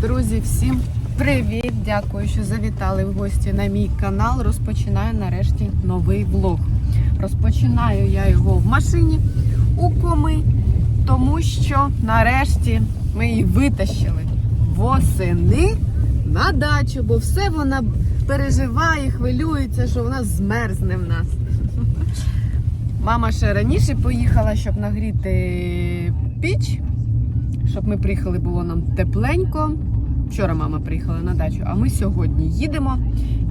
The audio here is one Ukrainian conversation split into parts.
Друзі, всім привіт! Дякую, що завітали в гості на мій канал. Розпочинаю нарешті новий влог. Розпочинаю я його в машині у Коми, тому що нарешті ми її витащили восени на дачу, бо все вона переживає, хвилюється, що вона змерзне в нас. Мама ще раніше поїхала, щоб нагріти піч, щоб ми приїхали, було нам тепленько. Вчора мама приїхала на дачу, а ми сьогодні їдемо.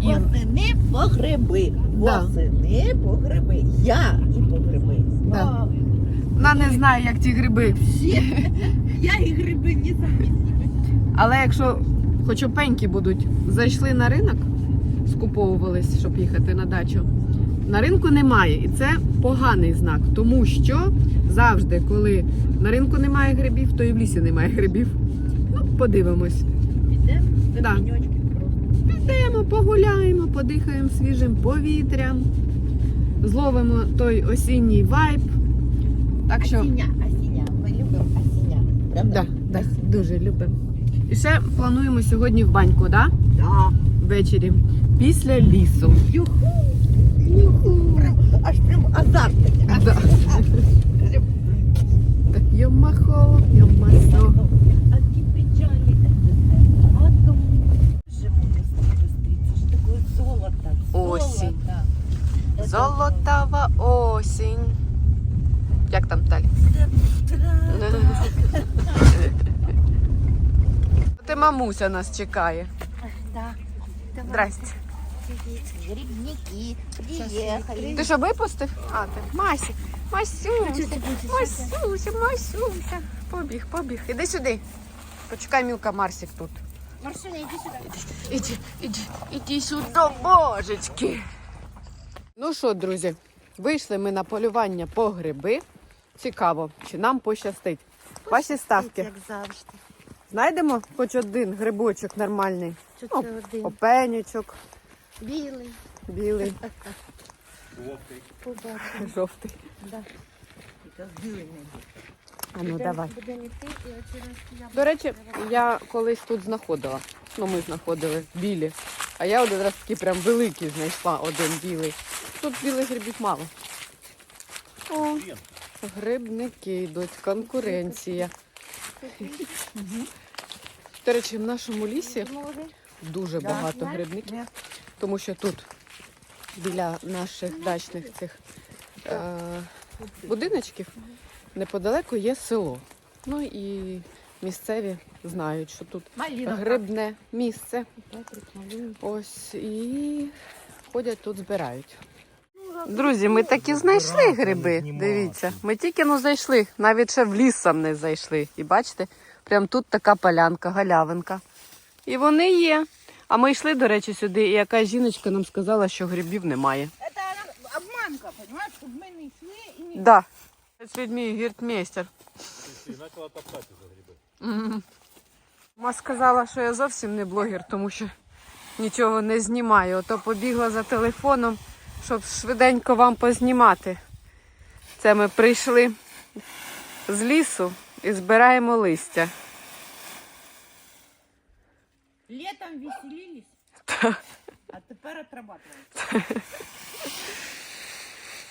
І Восени по гриби. Да. Восени по гриби. Я і по гриби. Да. Вона не знає, як ті гриби. Я і гриби не замісні. Але якщо хоч опенькі будуть, зайшли на ринок, скуповувались, щоб їхати на дачу. На ринку немає, і це поганий знак, тому що завжди, коли на ринку немає грибів, то і в лісі немає грибів. Ну, подивимось. Підемо Да. просто. Підемо, погуляємо, подихаємо свіжим повітрям, зловимо той осінній вайб. Так що Осіння, осіння. Ми любимо осіння. Правда? да, да, дуже любимо. І ще плануємо сьогодні в баньку, да? Да. Ввечері. Після лісу. Юху. Аж прям азарт йомахо, йомасо. А ті печалі. А то вже буде це ж таке золото. Осінь. Золотава осінь. Як там далі? Ти мамуся нас чекає. Здрасте. Грибники приехали. Ти що випустив? А, ти. Масі. Масюся. Масюся, Масюся. Побіг, побіг. Іди сюди. Почекай, Мілка Марсик тут. Маршина, иди сюда. Іди, іди, іди сюди, божечки. Ну що, друзі, вийшли ми на полювання по гриби. Цікаво, чи нам пощастить. Ваші ставки. Як завжди. Знайдемо хоч один грибочок нормальний. Тут Ну, це один. Опенючок, Білий. білий, Побачимо. жовтий. Да. А ну давай. Будемо йти і оці раз До речі, я колись тут знаходила. Ну, ми знаходили білі. А я один раз такий прям великий знайшла один білий. Тут білих грибів мало. О, грибники йдуть, конкуренція. До речі, в нашому лісі дуже багато грибників, тому що тут біля наших дачних цих е, будиночків неподалеку є село. Ну і місцеві знають, що тут грибне місце. Ось і ходять тут збирають. Друзі, ми таки знайшли гриби. Дивіться, ми тільки ну зайшли, навіть ще в ліс сам не зайшли. І бачите, прям тут така полянка, галявинка. І вони є. А ми йшли, до речі, сюди, і якась жіночка нам сказала, що грибів немає. Это она обманка, понимаешь, чтобы мы не шли и не... Да. З людьми гіртмейстер. І почала топтати за гриби. Мгм. Ма сказала, що я зовсім не блогер, тому що нічого не знімаю. Ото побігла за телефоном, щоб швиденько вам познімати. Це ми прийшли з лісу і збираємо листя. Летом веселились, а тепер отрабатываем.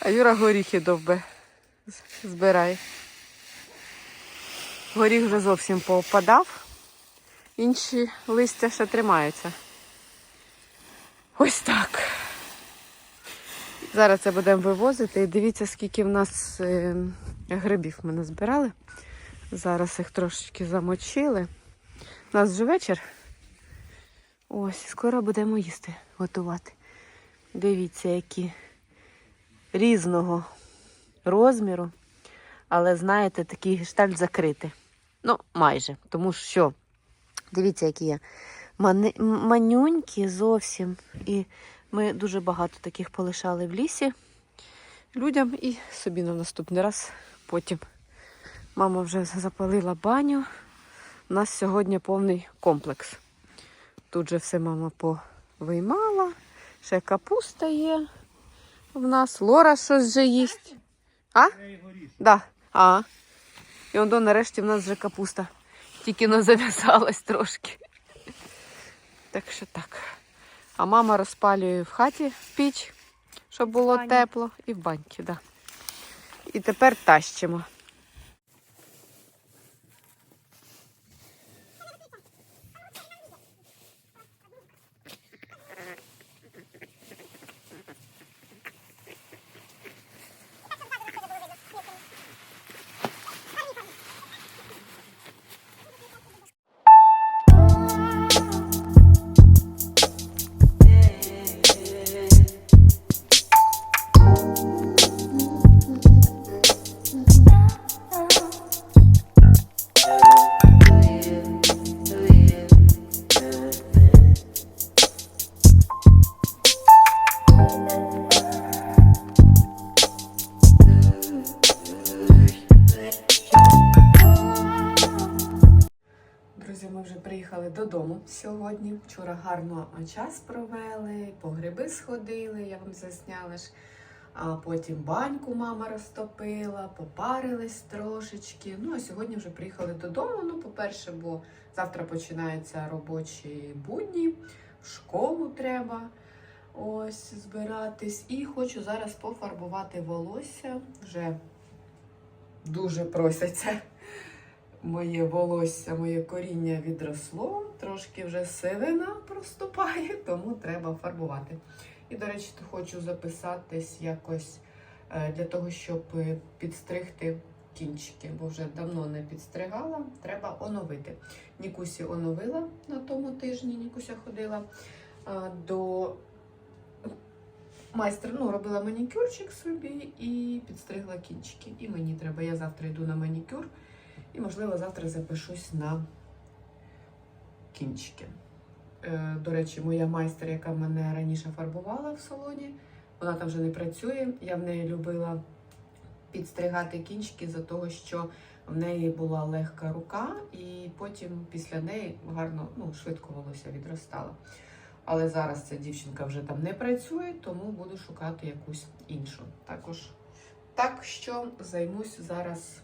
А Юра горіхи довбе збирає. Горіх вже зовсім повпадав, інші листя ще тримаються. Ось так. Зараз це будемо вивозити. І дивіться, скільки в нас е, грибів ми назбирали. Зараз їх трошечки замочили. У нас вже вечір. Ось, скоро будемо їсти, готувати. Дивіться, які різного розміру, але знаєте, такий гештальт закритий. Ну, майже. Тому що, дивіться, які є манюнькі зовсім. І ми дуже багато таких полишали в лісі людям і собі на наступний раз потім. Мама вже запалила баню. У нас сьогодні повний комплекс. Тут же все мама повиймала, ще капуста є в нас. Лора щось вже їсть. А? Да. А. І он до нарешті в нас вже капуста. Тільки но зав'язалась трошки. Так що так. А мама розпалює в хаті піч, щоб було тепло, і в баньці, да. І тепер тащимо. Сьогодні. Вчора гарно час провели, по гриби сходили, я вам засняла ж. А потім баньку мама розтопила, попарились трошечки. Ну а сьогодні вже приїхали додому. Ну, по-перше, бо завтра починаються робочі будні, в школу треба ось збиратись. І хочу зараз пофарбувати волосся. Вже дуже просяться моє волосся, моє коріння відросло, трошки вже сивина проступає, тому треба фарбувати. І, до речі, хочу записатись якось е, для того, щоб підстригти кінчики, бо вже давно не підстригала, треба оновити. Нікусі оновила на тому тижні, Нікуся ходила е, до майстра, ну, робила манікюрчик собі і підстригла кінчики. І мені треба. Я завтра йду на манікюр. І, можливо, завтра запишусь на кінчики. Е, До речі, моя майстер, яка мене раніше фарбувала в салоні, вона там вже не працює. Я в неї любила підстригати кінчики за того, що в неї була легка рука, і потім після неї гарно, ну, швидко волосся відростало. Але зараз ця дівчинка вже там не працює, тому буду шукати якусь іншу. Також так що займусь зараз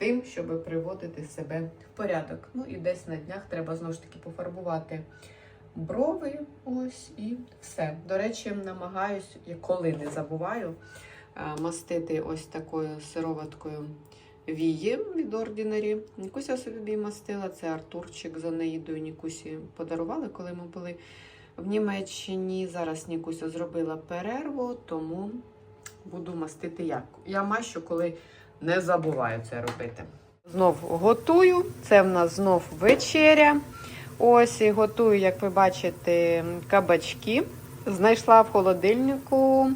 тим, щоб приводити себе в порядок. Ну і десь на днях треба знову ж таки пофарбувати брови. Ось і все. До речі, намагаюсь, коли не забуваю, е, мастити ось такою сироваткою вії від Ordinary. Нікуся собі мастила, це Артурчик за Неїдою Нікусі подарували, коли ми були в Німеччині. Зараз Нікуся зробила перерву, тому буду мастити як. Я мащу, коли не забуваю це робити. Знов готую. Це в нас знов вечеря. Ось і готую, як ви бачите, кабачки. Знайшла в холодильнику.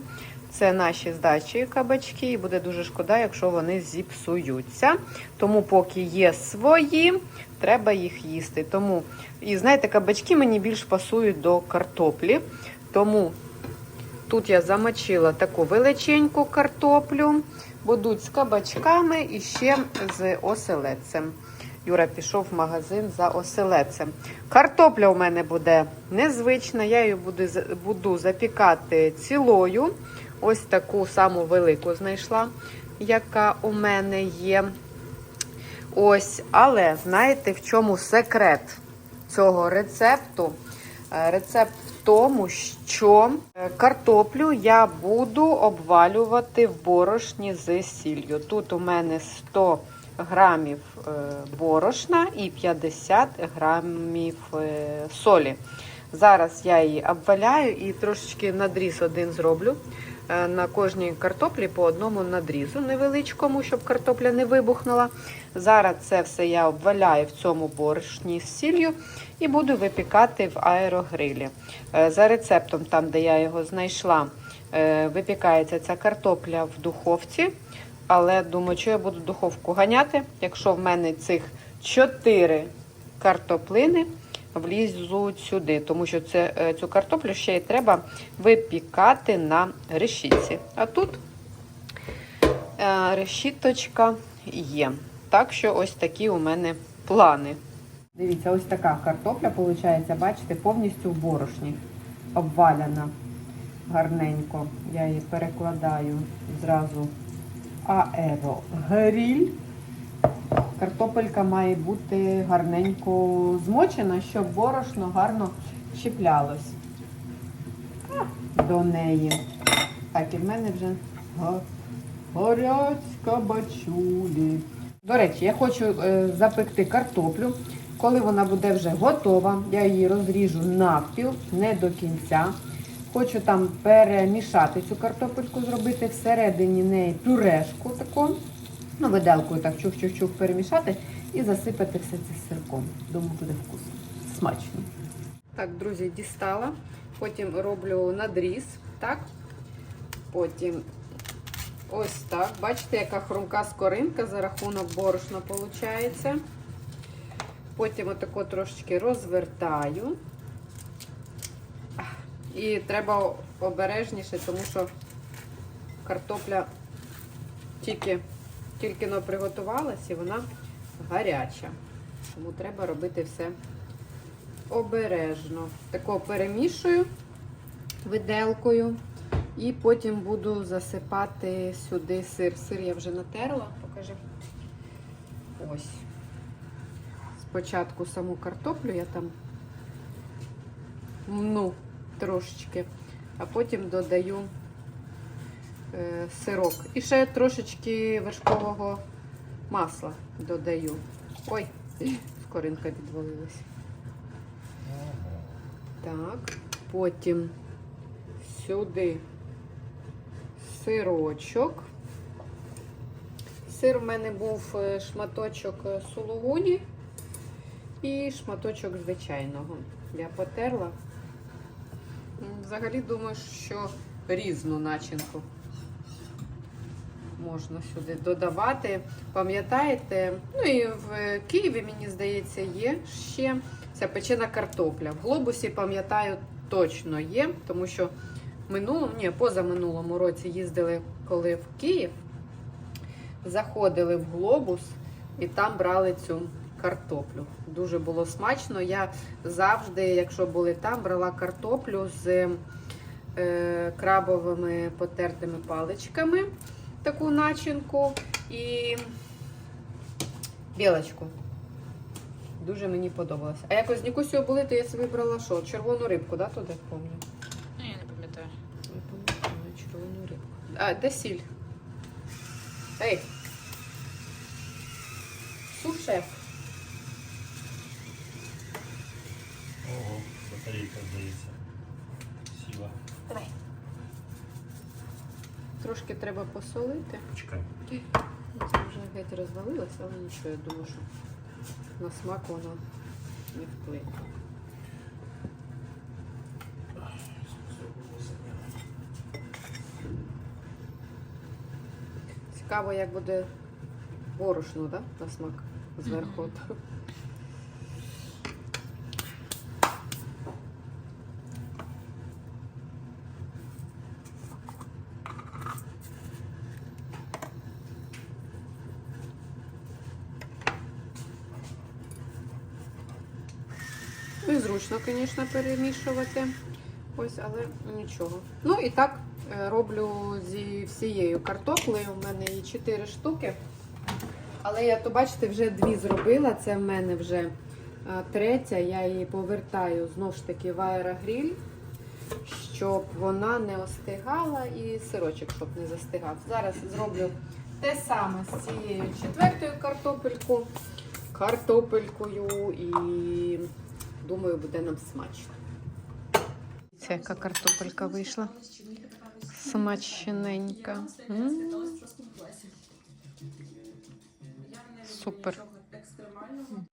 Це наші здачі кабачки, і буде дуже шкода, якщо вони зіпсуються. Тому, поки є свої, треба їх їсти. Тому, і знаєте, кабачки мені більш пасують до картоплі. Тому тут я замочила таку величеньку картоплю будуть з кабачками і ще з оселедцем. Юра пішов в магазин за оселедцем. Картопля у мене буде незвична, я її буду, буду запікати цілою. Ось таку саму велику знайшла, яка у мене є. Ось, але знаєте, в чому секрет цього рецепту? Е, Рецепт тому, що е, картоплю я буду обвалювати в борошні з сіллю. Тут у мене 100 грамів е, борошна і 50 грамів е, солі. Зараз я її обваляю і трошечки надріз один зроблю. Е, На кожній картоплі по одному надрізу невеличкому, щоб картопля не вибухнула. Зараз це все я обваляю в цьому борошні з сіллю і буду випікати в аерогрилі. Е, За рецептом, там, де я його знайшла, е, випікається ця картопля в духовці. Але думаю, що я буду духовку ганяти, якщо в мене цих 4 картоплини влізуть сюди, тому що це, е, цю картоплю ще й треба випікати на решітці. А тут е, решіточка є. Так що ось такі у мене плани. Дивіться, ось така картопля, виходить, бачите, повністю в борошні обваляна гарненько. Я її перекладаю зразу в аерогриль. Картопелька має бути гарненько змочена, щоб борошно гарно чіплялось до неї. Так, і в мене вже го- горять кабачулі. До речі, я хочу е, запекти картоплю. Коли вона буде вже готова, я її розріжу навпіл, не до кінця. Хочу там перемішати цю картопельку, зробити всередині неї пюрешку таку. Ну, виделкою так чух-чух-чух перемішати і засипати все це сирком. Думаю, буде вкусно. Смачно. Так, друзі, дістала. Потім роблю надріз, так? Потім ось так. Бачите, яка хрумка скоринка за рахунок борошна виходить. Потім отако трошечки розвертаю. І треба обережніше, тому що картопля тільки, тільки но приготувалась і вона гаряча. Тому треба робити все обережно. Тако перемішую виделкою. І потім буду засипати сюди сир. Сир я вже натерла, покажи. Ось. Спочатку саму картоплю я там ну, трошечки, а потім додаю сирок. І ще трошечки вершкового масла додаю. Ой, скоринка відвалилась. Так, потім сюди сирочок. Сир в мене був е, шматочок е, сулугуні і шматочок звичайного. Я потерла. Взагалі думаю, що різну начинку можна сюди додавати. Пам'ятаєте, ну і в Києві, мені здається, є ще ця печена картопля. В глобусі, пам'ятаю, точно є, тому що минулому, ні, позаминулому році їздили, коли в Київ, заходили в глобус і там брали цю картоплю. Дуже було смачно. Я завжди, якщо були там, брала картоплю з е, крабовими потертими паличками, таку начинку і білочку. Дуже мені подобалось. А якось з Нікусією були, то я собі брала що? Червону рибку, да, туди пам'ятаю? Ну, Я не пам'ятаю. Не пам'ятаю, червону рибку. А, де сіль? Ей! Сушеф. Ого, батарейка здається. Сіла. Давай. Трошки треба посолити. Почекай. Це вже геть розвалилося, але нічого, я думаю, що на смак воно не вплине. Цікаво, як буде борошно, да? на смак зверху. Ну і зручно, звісно, перемішувати. Ось, але нічого. Ну і так е, роблю зі всією картоплею. У мене її 4 штуки. Але я то, бачите, вже дві зробила. Це в мене вже е, третя. Я її повертаю знову ж таки в аерогріль, щоб вона не остигала і сирочок, щоб не застигав. Зараз зроблю те саме з цією четвертою картопелькою, картопелькою і думаю, буде нам смачно. Це яка картопелька вийшла. Смачненька. М. Супер.